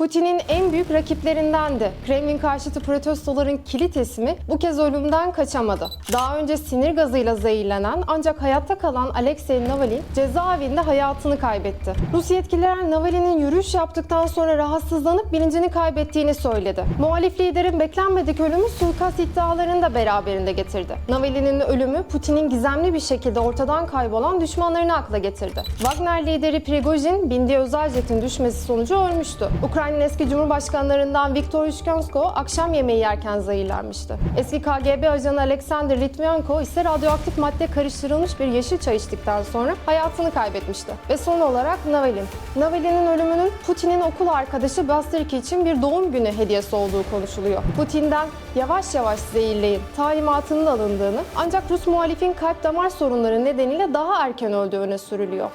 Putin'in en büyük rakiplerindendi. Kremlin karşıtı protestoların kilit ismi bu kez ölümden kaçamadı. Daha önce sinir gazıyla zehirlenen ancak hayatta kalan Alexei Navalny cezaevinde hayatını kaybetti. Rus yetkililer Navalny'nin yürüyüş yaptıktan sonra rahatsızlanıp bilincini kaybettiğini söyledi. Muhalif liderin beklenmedik ölümü suikast iddialarını da beraberinde getirdi. Navalny'nin ölümü Putin'in gizemli bir şekilde ortadan kaybolan düşmanlarını akla getirdi. Wagner lideri Prigozhin bindiği özel jetin düşmesi sonucu ölmüştü. Ukrayna'nın eski cumhurbaşkanlarından Viktor Yushchenko akşam yemeği yerken zehirlenmişti. Eski KGB ajanı Alexander Litvinenko ise radyoaktif madde karıştırılmış bir yeşil çay içtikten sonra hayatını kaybetmişti. Ve son olarak Navalny. Navalny'nin ölümünün Putin'in okul arkadaşı Bastriki için bir doğum günü hediyesi olduğu konuşuluyor. Putin'den yavaş yavaş zehirleyin talimatının alındığını ancak Rus muhalifin kalp damar sorunları nedeniyle daha erken öldüğü öne sürülüyor.